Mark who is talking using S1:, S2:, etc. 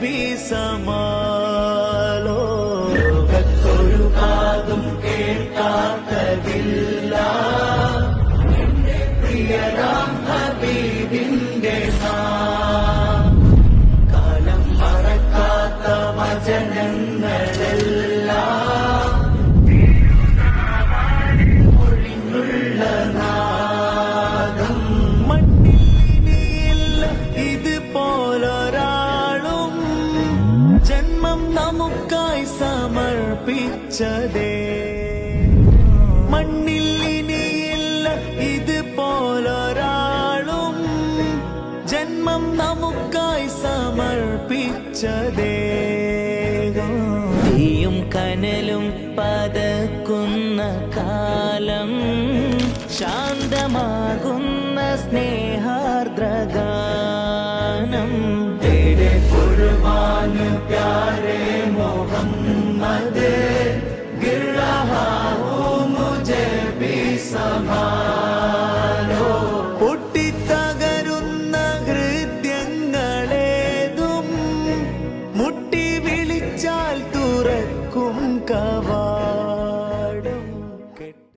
S1: be some of സമർപ്പിച്ചതേ. മണ്ണിൽ ഇനിയില്ല ഇതുപോലൊരാളും ജന്മം നമുക്കായി സമർപ്പിച്ചതേ. തീയും കനലും പതക്കുന്ന കാലം ശാന്തമാകുന്ന സ്നേഹാർദ്രഗാനം मदे गिर रहा हूँ मुझे भी संभालो। പൊട്ടിത്തകരുന്ന ഹൃദ്യങ്ങളേതും മുട്ടി വിളിച്ചാൽ തുറക്കും കവാ